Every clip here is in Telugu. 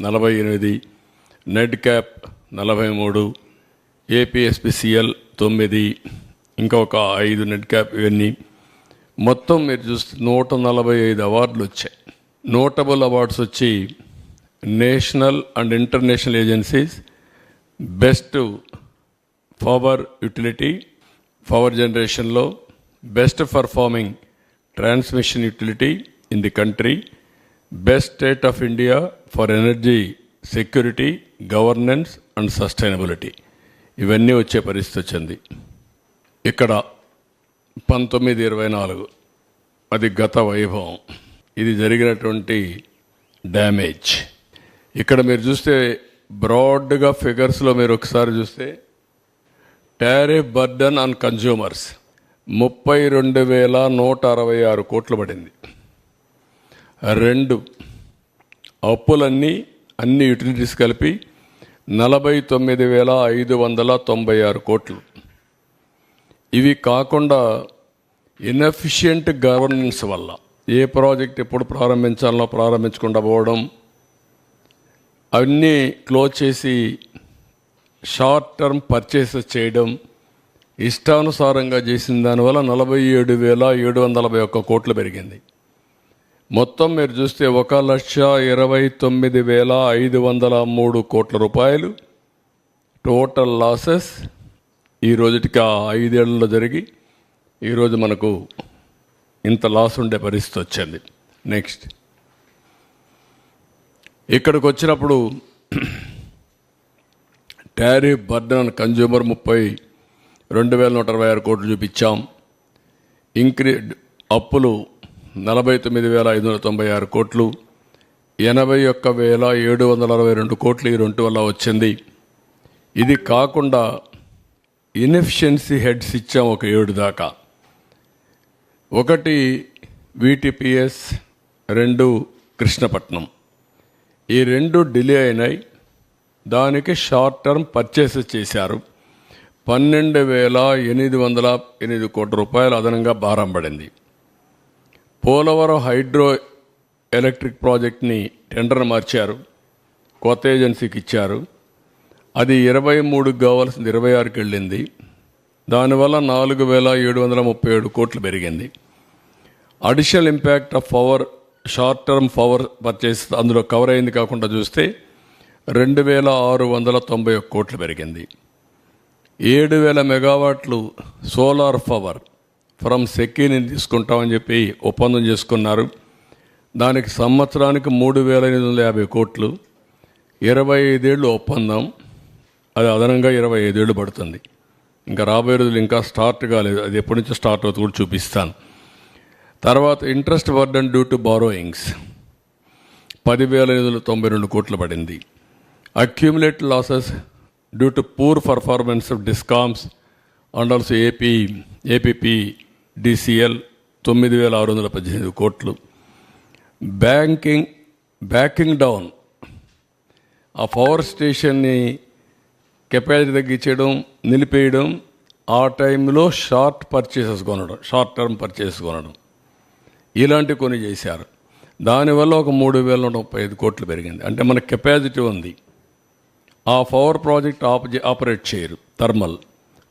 నలభై ఎనిమిది నెడ్ క్యాప్ నలభై మూడు ఏపీఎస్పిసిఎల్ తొమ్మిది ఇంకొక ఐదు నెట్ క్యాప్ ఇవన్నీ. మొత్తం మీరు చూస్తే నూట నలభై ఐదు అవార్డులు వచ్చాయి. నోటబుల్ అవార్డ్స్ వచ్చి national and international agencies best power utility power జనరేషన్లో best performing transmission utility in the country best state of India for energy security governance and sustainability ఇవన్నీ వచ్చే పరిస్థితి వచ్చింది. ఇక్కడ పంతొమ్మిది ఇరవై నాలుగు అది గత వైభవం. ఇది జరిగినటువంటి డ్యామేజ్. ఇక్కడ మీరు చూస్తే బ్రాడ్గా ఫిగర్స్లో మీరు ఒకసారి చూస్తే టారిఫ్ బర్డన్ ఆన్ కన్జ్యూమర్స్ ముప్పై రెండు వేల నూట అరవై ఆరు కోట్లు పడింది. రెండు అప్పులన్నీ అన్ని యూటిలిటీస్ కలిపి నలభై తొమ్మిది వేల ఐదు వందల తొంభై ఆరు కోట్లు. ఇవి కాకుండా ఇన్ఎఫిషియంట్ గవర్నెన్స్ వల్ల ఏ ప్రాజెక్ట్ ఎప్పుడు ప్రారంభించాలో ప్రారంభించకుండా పోవడం అన్నీ క్లోజ్ చేసి షార్ట్ టర్మ్ పర్చేసెస్ చేయడం ఇష్టానుసారంగా చేసిన దానివల్ల నలభై ఏడు వేల ఏడు వందల ఒక్క కోట్లు పెరిగింది. మొత్తం మీరు చూస్తే ఒక లక్ష ఇరవై తొమ్మిది వేల ఐదు వందల మూడు కోట్ల రూపాయలు. టోటల్ లాసెస్ ఈ రోజుటికి ఆ ఐదేళ్ళలో జరిగి ఈరోజు మనకు ఇంత లాస్ ఉండే పరిస్థితి వచ్చింది. నెక్స్ట్ ఇక్కడికి వచ్చినప్పుడు టారిఫ్ బర్డన్ కన్జ్యూమర్ ముప్పై రెండు వేల నూట అరవై ఆరు కోట్లు చూపించాం. ఇంక్రీ అప్పులు నలభై తొమ్మిది వేల ఐదు వందల తొంభై ఆరు కోట్లు ఎనభై ఒక్క వేల ఏడు వందల అరవై రెండు కోట్లు ఈ రెండు వల్ల వచ్చింది. ఇది కాకుండా ఇన్ఎఫిషియన్సీ హెడ్స్ ఇచ్చాం ఒక ఏడు దాకా. ఒకటి విటిపిఎస్ రెండు కృష్ణపట్నం. ఈ రెండు డిలే అయినాయి. దానికి షార్ట్ టర్మ్ పర్చేసెస్ చేశారు. పన్నెండు వేల ఎనిమిది వందల ఎనిమిది కోట్ల రూపాయలు అదనంగా భారం పడింది. పోలవరం హైడ్రో ఎలక్ట్రిక్ ప్రాజెక్ట్ని టెండర్ మార్చారు. కొత్త ఏజెన్సీకి ఇచ్చారు. అది ఇరవై మూడుకి కావాల్సింది ఇరవై ఆరుకి వెళ్ళింది. దానివల్ల నాలుగు వేల ఏడు వందల ముప్పై ఏడు కోట్లు పెరిగింది. Additional impact of power short term power purchase అందులో కవర్ అయింది కాకుండా చూస్తే రెండు వేల ఆరు వందల తొంభై ఒక్క కోట్లు పెరిగింది. ఏడు వేల మెగావాట్లు సోలార్ పవర్ ఫ్రమ్ సెకీని తీసుకుంటామని చెప్పి ఒప్పందం చేసుకున్నారు. దానికి సంవత్సరానికి మూడు వేల ఎనిమిది వందల యాభై కోట్లు ఇరవై ఐదేళ్ళు ఒప్పందం అది అదనంగా ఇరవై ఐదేళ్ళు పడుతుంది. ఇంకా రాబోయే రోజులు ఇంకా స్టార్ట్ కాలేదు. అది ఎప్పటి నుంచి స్టార్ట్ అవుతుంది కూడా చూపిస్తాను. తర్వాత interest burden due to borrowings. పదివేల ఐదు వందల తొంభై రెండు కోట్లు పడింది. Accumulate losses due to poor performance of discoms and also AP APP DCL తొమ్మిది వేల ఆరు వందల పద్దెనిమిది కోట్లు. Banking backing down. ఆ పవర్ స్టేషన్ని కెపాసిటీ తగ్గించడం నిలిపేయడం ఆ టైంలో షార్ట్ పర్చేసెస్ కొనడం షార్ట్ టర్మ్ పర్చేసెస్ కొనడం. ఇలాంటి కొన్ని చేశారు. దానివల్ల ఒక మూడు వేల ముప్పై ఐదు కోట్లు పెరిగింది. అంటే మన కెపాసిటీ ఉంది. ఆ పవర్ ప్రాజెక్ట్ ఆప ఆపరేట్ చేయరు. థర్మల్.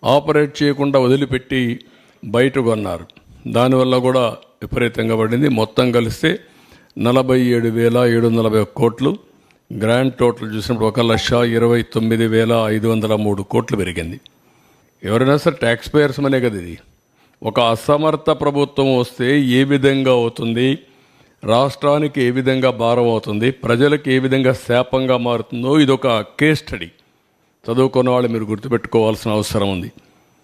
ఆపరేట్ చేయకుండా వదిలిపెట్టి బయట కొన్నారు దానివల్ల కూడా విపరీతంగా పడింది. మొత్తం కలిస్తే నలభై ఏడు వేల ఏడు వందల నలభై కోట్లు. గ్రాండ్ టోటల్ చూసినప్పుడు ఒక లక్ష ఇరవై తొమ్మిది వేల ఐదు వందల మూడు కోట్లు పెరిగింది. ఎవరైనా సరే ట్యాక్స్ పేయర్స్ అనే కదా ఇది. ఒక అసమర్థ ప్రభుత్వం వస్తే ఏ విధంగా అవుతుంది? రాష్ట్రానికి ఏ విధంగా భారం అవుతుంది? ప్రజలకు ఏ విధంగా శాపంగా మారుతుందో ఇది ఒక కేస్ స్టడీ చదువుకున్న వాళ్ళు మీరు గుర్తుపెట్టుకోవాల్సిన అవసరం ఉంది.